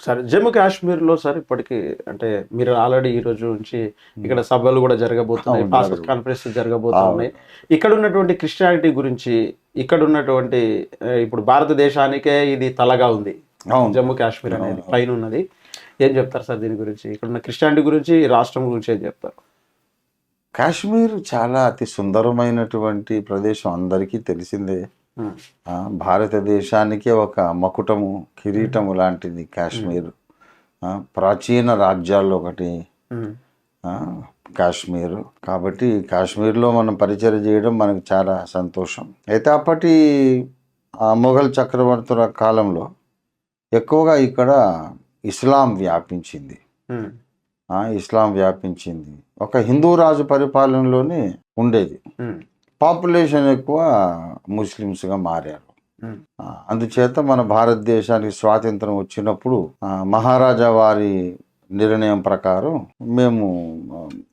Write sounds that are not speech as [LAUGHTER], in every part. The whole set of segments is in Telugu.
సరే జమ్మూ కాశ్మీర్లో సార్ ఇప్పటికి అంటే మీరు ఆల్రెడీ ఈ రోజు నుంచి ఇక్కడ సభలు కూడా జరగబోతున్నాయి పాస్టర్ జరగబో- కాన్ఫరెన్స్ జరగబోతున్నాయి. ఇక్కడ ఉన్నటువంటి క్రిస్టియానిటీ గురించి ఇక్కడ ఉన్నటువంటి ఇప్పుడు భారతదేశానికే ఇది తలగా ఉంది. జమ్మూ కాశ్మీర్ అనేది పైన ఉన్నది ఏం చెప్తారు సార్ దీని గురించి? ఇక్కడ ఉన్న క్రిస్టియానిటీ గురించి రాష్ట్రం గురించి ఏం చెప్తారు? కాశ్మీర్ చాలా అతి సుందరమైనటువంటి ప్రదేశం అందరికీ తెలిసిందే. భారతదేశానికే ఒక మకుటము కిరీటము లాంటిది కాశ్మీర్. ప్రాచీన రాజ్యాల్లో ఒకటి. కాశ్మీర్. కాబట్టి కాశ్మీర్లో మనం పరిచయం చేయడం మనకు చాలా సంతోషం. అయితే అప్పటి మొఘల్ చక్రవర్తుల కాలంలో ఎక్కువగా ఇక్కడ ఇస్లాం వ్యాపించింది. ఇస్లాం వ్యాపించింది. ఒక హిందూ రాజు పరిపాలనలోనే ఉండేది. పాపులేషన్ ఎక్కువ ముస్లిమ్స్గా మారారు. అందుచేత మన భారతదేశానికి స్వాతంత్రం వచ్చినప్పుడు మహారాజా వారి నిర్ణయం ప్రకారం మేము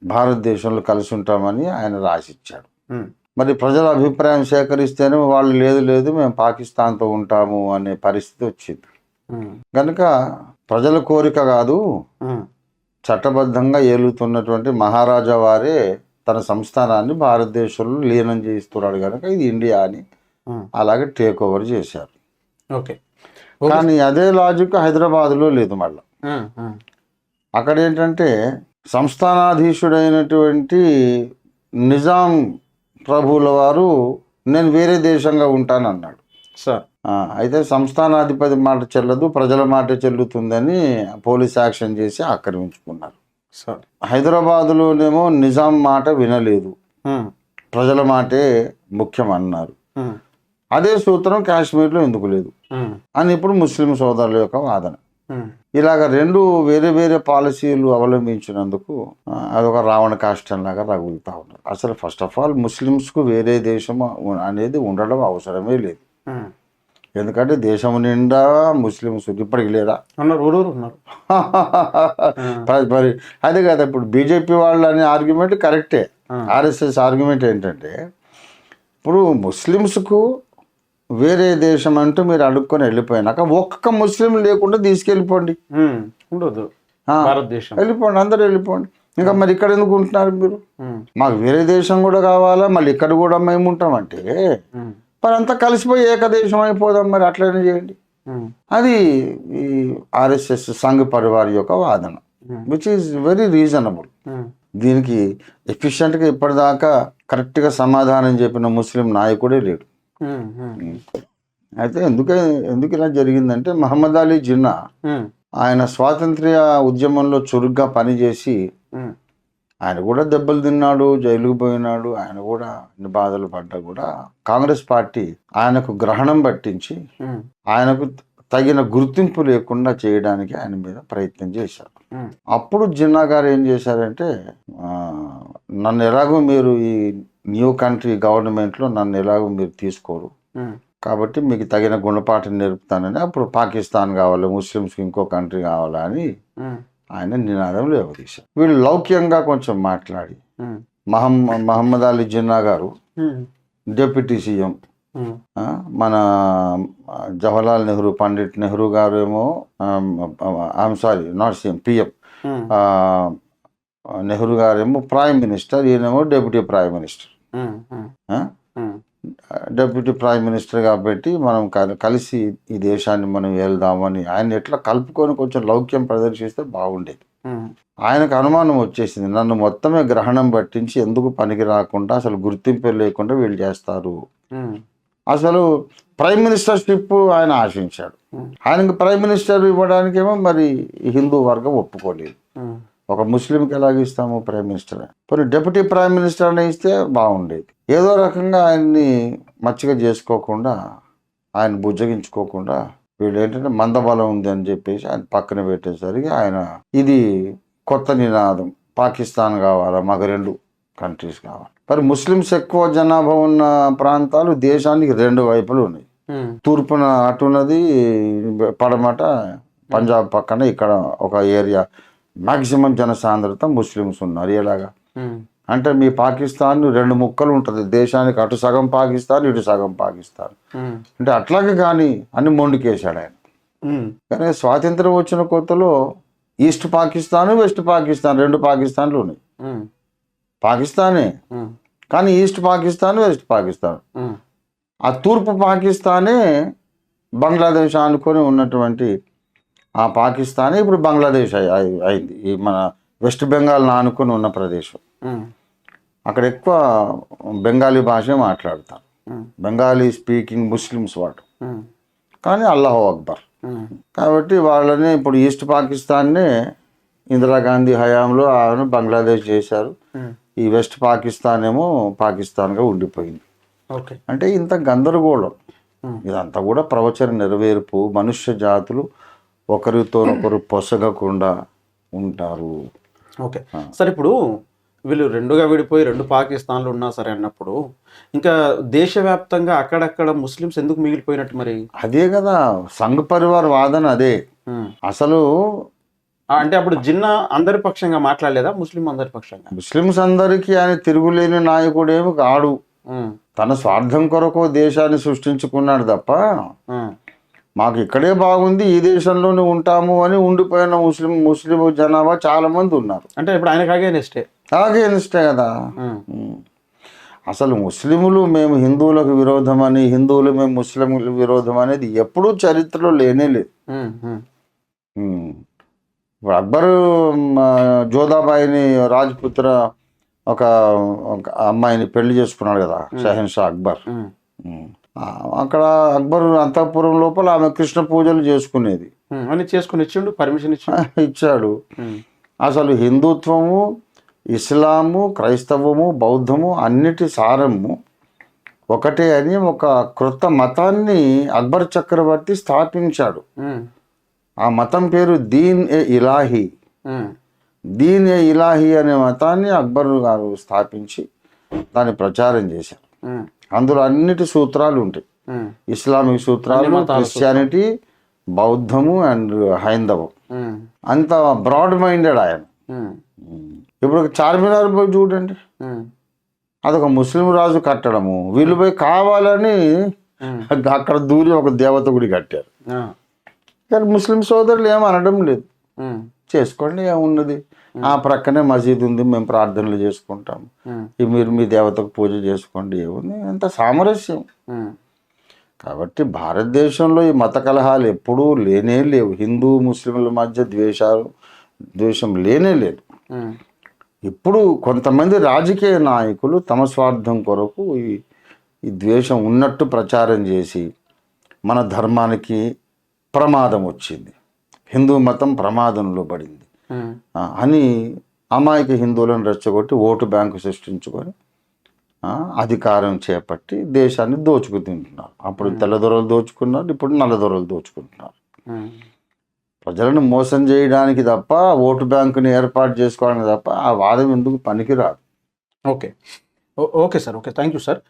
భారతదేశంలో కలిసి ఉంటామని ఆయన రాసిచ్చాడు. మరి ప్రజల అభిప్రాయం సేకరిస్తేనే వాళ్ళు లేదు లేదు మేము పాకిస్తాన్తో ఉంటాము అనే పరిస్థితి వచ్చింది. కనుక ప్రజల కోరిక కాదు చట్టబద్ధంగా ఏలుతున్నటువంటి మహారాజా వారే తన సంస్థానాన్ని భారతదేశంలో లీనం చేయిస్తున్నాడు కనుక ఇది ఇండియా అని అలాగే టేక్ ఓవర్ చేశారు. ఓకే. కానీ అదే లాజిక్ హైదరాబాద్లో లేదు మళ్ళీ. అక్కడ ఏంటంటే సంస్థానాధీశుడైనటువంటి నిజాం ప్రభువుల వారు నేను వేరే దేశంగా ఉంటానన్నాడు సార్. అయితే సంస్థానాధిపతి మాట చెల్లదు ప్రజల మాట చెల్లుతుందని పోలీస్ యాక్షన్ చేసి ఆక్రమించుకున్నారు. హైదరాబాదులోనేమో నిజాం మాట వినలేదు. ప్రజల మాటే ముఖ్యం అన్నారు. అదే సూత్రం కాశ్మీర్లో ఎందుకు లేదు? అని ఇప్పుడు ముస్లిం సోదరుల యొక్క వాదన. ఇలాగ రెండు వేరే వేరే పాలసీలు అవలంబించినందుకు అదొక రావణ కాష్టం లాగా రగులుతూ ఉన్నారు. అసలు ఫస్ట్ ఆఫ్ ఆల్ ముస్లిమ్స్కు వేరే దేశం అనేది ఉండడం అవసరమే లేదు. ఎందుకంటే దేశం నిండా ముస్లిమ్స్ ఇప్పటికి లేరా? ఉన్నారు ఊరూరు ఉన్నారు. [LAUGHS] మరి- అదే కదా ఇప్పుడు బీజేపీ వాళ్ళు అనే ఆర్గ్యుమెంట్ కరెక్టే. ఆర్ఎస్ఎస్ ఆర్గ్యుమెంట్ ఏంటంటే ఇప్పుడు ముస్లిమ్స్కు వేరే దేశం అంటూ మీరు అడుక్కొని వెళ్ళిపోయినాక ఒక్క ముస్లిం లేకుండా తీసుకెళ్ళిపోండి. ఉండదు భారతదేశం. వెళ్ళిపోండి అందరూ వెళ్ళిపోండి. ఇంకా మరి ఇక్కడ ఎందుకు ఉంటున్నారు మీరు? మాకు వేరే దేశం కూడా కావాలా? మళ్ళీ ఇక్కడ కూడా మేము ఉంటామంటే ఉమ్, మరి అంతా కలిసిపోయి ఏకదేశం అయిపోదాం మరి అట్లనే చేయండి. ఉమ్, అది ఈ ఆర్ఎస్ఎస్ సంఘ్ పరివార్ యొక్క వాదన Hmm. Which is very reasonable దీనికి ఎఫిషియెంట్గా ఇప్పటిదాకా కరెక్ట్గా సమాధానం చెప్పిన ముస్లిం నాయకుడే లేడు. ఉమ్, ఉమ్, అయితే ఎందుకే ఎందుకు ఇలా జరిగిందంటే మహమ్మద్ అలీ జిన్నా ఆయన స్వాతంత్ర్య ఉద్యమంలో చురుగ్గా పనిచేసి ఆయన కూడా దెబ్బలు తిన్నాడు జైలుకు పోయినాడు. ఆయన కూడా అన్ని బాధలు పడ్డా కూడా కాంగ్రెస్ పార్టీ ఆయనకు గ్రహణం పట్టించి ఆయనకు తగిన గుర్తింపు లేకుండా చేయడానికి ఆయన మీద ప్రయత్నం చేశారు. అప్పుడు జిన్నా గారు ఏం చేశారంటే నన్ను ఎలాగో మీరు ఈ న్యూ కంట్రీ గవర్నమెంట్లో నన్ను ఎలాగో మీరు తీసుకోరు. కాబట్టి మీకు తగిన గుణపాఠం నేర్పుతానని అప్పుడు పాకిస్తాన్ కావాలి ముస్లిమ్స్కి ఇంకో కంట్రీ కావాలా అని ఆయన నినాదం లేవదీశారు వీళ్ళు లౌక్యంగా కొంచెం మాట్లాడి మహమ్మ మహమ్మద్ అలీ జిన్నా గారు డిప్యూటీ సీఎం. మన జవహర్లాల్ నెహ్రూ పండిట్ నెహ్రూ గారు ఏమో I'm sorry not CM PM. Nehru గారేమో ప్రైమ్ మినిస్టర్ ఈయనేమో deputy prime minister. Deputy prime minister కాబట్టి మనం కల- కలిసి ఈ దేశాన్ని మనం వెళ్దామని ఆయన ఎట్లా కలుపుకొని కొంచెం లౌక్యం ప్రదర్శిస్తే బాగుండేది. ఆయనకు అనుమానం వచ్చేసింది. నన్ను మొత్తమే గ్రహణం పట్టించి ఎందుకు పనికి రాకుండా అసలు గుర్తింపు లేకుండా వీళ్ళు చేస్తారు. అసలు ప్రైమ్ మినిస్టర్షిప్ ఆయన ఆశించాడు. ఆయనకి ప్రైమ్ మినిస్టర్ ఇవ్వడానికేమో మరి హిందూ వర్గం ఒప్పుకోలేదు. ఒక ముస్లింకి ఎలాగ ఇస్తాము? ప్రైమ్ మినిస్టర్ పోనీ డిప్యూటీ ప్రైమ్ మినిస్టర్ అని ఇస్తే బాగుండేది. ఏదో రకంగా ఆయన్ని మచ్చిక చేసుకోకుండా ఆయన బుజ్జగించుకోకుండా వీళ్ళు ఏంటంటే మందబలం ఉంది అని చెప్పేసి ఆయన పక్కన పెట్టేసరికి ఆయన ఇది కొత్త నినాదం. పాకిస్తాన్ కావాలా? మాకు రెండు కంట్రీస్ కావాలి. మరి ముస్లిమ్స్ ఎక్కువ జనాభా ఉన్న ప్రాంతాలు దేశానికి రెండు వైపులు ఉన్నాయి. ఉమ్, తూర్పున అటు ఉన్నది పడమట పంజాబ్ పక్కన ఇక్కడ ఒక ఏరియా మాక్సిమం జనసాంద్రత ముస్లిమ్స్ ఉన్నారు. ఎలాగా? అంటే మీ పాకిస్తాన్ రెండు ముక్కలు ఉంటుంది. దేశానికి అటు సగం పాకిస్తాన్ ఇటు సగం పాకిస్తాన్. అంటే అట్లాగే కానీ అని మొండికేశాడు ఆయన. కానీ స్వాతంత్రం వచ్చిన కొత్తలో ఈస్ట్ పాకిస్తాన్ వెస్ట్ పాకిస్తాన్ రెండు పాకిస్తాన్లు ఉన్నాయి. పాకిస్తానే. కానీ ఈస్ట్ పాకిస్తాన్ వెస్ట్ పాకిస్తాన్. ఆ తూర్పు పాకిస్తానే బంగ్లాదేశ్ ఆనుకొని ఉన్నటువంటి పాకిస్తానే ఇప్పుడు బంగ్లాదేశ్ అయి- అయి- అయింది. ఈ మన వెస్ట్ బెంగాల్ని ఆనుకొని ఉన్న ప్రదేశం. అక్కడ ఎక్కువ బెంగాలీ భాష మాట్లాడతారు. బెంగాలీ స్పీకింగ్ ముస్లిమ్స్ వాడు కానీ అల్లాహో అక్బర్. కాబట్టి వాళ్ళని ఇప్పుడు ఈస్ట్ పాకిస్తాన్నే ఇందిరాగాంధీ హయాంలో ఆమెను బంగ్లాదేశ్ చేశారు. ఈ వెస్ట్ పాకిస్తాన్ ఏమో పాకిస్తాన్గా ఉండిపోయింది. ఓకే. అంటే ఇంత గందరగోళం. ఇదంతా కూడా ప్రవచన నెరవేర్పు మనుష్య జాతులు ఒకరితో ఒకరు పొసగకుండా ఉంటారు. ఓకే. సరే ఇప్పుడు వీళ్ళు రెండుగా విడిపోయి రెండు పాకిస్తాన్లు ఉన్నా సరే అన్నప్పుడు ఇంకా దేశవ్యాప్తంగా అక్కడక్కడ ముస్లిమ్స్ ఎందుకు మిగిలిపోయినట్టు మరి? అదే కదా సంఘ్ పరివార్ వాదన అదే. అసలు అంటే అప్పుడు జిన్నా అందరి పక్షంగా మాట్లాడలేదా? ముస్లిం అందరి పక్షంగా? ముస్లిమ్స్ అందరికీ ఆయన తిరుగులేని నాయకుడేమి కాడు తన స్వార్థం కొరకు దేశాన్ని సృష్టించుకున్నాడు తప్ప మాకు ఇక్కడే బాగుంది ఈ దేశంలోనే ఉంటాము అని ఉండిపోయిన ముస్లిం ముస్లిం జనాభా చాలా మంది ఉన్నారు. అంటే ఇప్పుడు ఆయనకు అగేనిస్టే. అలాగే నిష్టే కదా. అసలు ముస్లిములు మేము హిందువులకు విరోధమని హిందువులు మేము ముస్లింలకు విరోధం అనేది ఎప్పుడూ చరిత్రలో లేనే లేదు. ఇప్పుడు అక్బర్ మ, జోధాబాయిని రాజ్పుత్ర ఒక అమ్మాయిని పెళ్ళి చేసుకున్నాడు కదా షహన్ షా అక్బర్. అక్కడ అక్బర్ అంతఃపురం లోపల ఆమె కృష్ణ పూజలు చేసుకునేది. అని చేసుకుని ఇచ్చిండు పర్మిషన్ ఇచ్చిండు. ఇచ్చాడు. అసలు హిందుత్వము ఇస్లాము క్రైస్తవము బౌద్ధము అన్నిటి సారము ఒకటే అని ఒక క్రొత్త మతాన్ని అక్బర్ చక్రవర్తి స్థాపించాడు. ఆ మతం పేరు దీన్ ఏ ఇలాహి. దీన్ ఏ ఇలాహి అనే మతాన్ని అక్బర్ గారు స్థాపించి దాన్ని ప్రచారం చేశారు. అందులో అన్నిటి సూత్రాలు ఉంటాయి. ఇస్లామిక్ సూత్రాలు క్రిస్టియానిటీ బౌద్ధము అండ్ హైందవం. అంత బ్రాడ్ మైండెడ్ ఆయన. ఇప్పుడు చార్మినార్ పోయి చూడండి. అదొక ముస్లిం రాజు కట్టడము. వీళ్ళు పోయి కావాలని అక్కడ దూరి ఒక దేవత గుడి కట్టారు. కానీ ముస్లిం సోదరులు ఏం అనడం లేదు. చేసుకోండి ఏమున్నది? ఆ ప్రక్కనే మసీద్ ఉంది మేము ప్రార్థనలు చేసుకుంటాం. మీరు మీ దేవతకు పూజ చేసుకోండి ఏముంది? అంత సామరస్యం. కాబట్టి భారతదేశంలో ఈ మత కలహాలు ఎప్పుడూ లేనే లేవు. హిందూ ముస్లింల మధ్య ద్వేషాలు ద్వేషం లేనే లేదు. ఇప్పుడు కొంతమంది రాజకీయ నాయకులు తమ స్వార్థం కొరకు ఈ ఈ ద్వేషం ఉన్నట్టు ప్రచారం చేసి మన ధర్మానికి ప్రమాదం వచ్చింది. హిందూ మతం ప్రమాదంలో పడింది. అని అమాయక హిందువులను రెచ్చగొట్టి ఓటు బ్యాంకు సృష్టించుకొని అధికారం చేపట్టి దేశాన్ని దోచుకు తింటున్నారు అప్పుడు తెల్లదొరలు దోచుకున్నారు ఇప్పుడు నల్లదొరలు దోచుకుంటున్నారు. ప్రజలను మోసం చేయడానికి తప్ప ఓటు బ్యాంకుని ఏర్పాటు చేసుకోవడానికి తప్ప ఆ వాదం ఎందుకు పనికిరాదు? Okay. Okay sir okay. Thank you sir.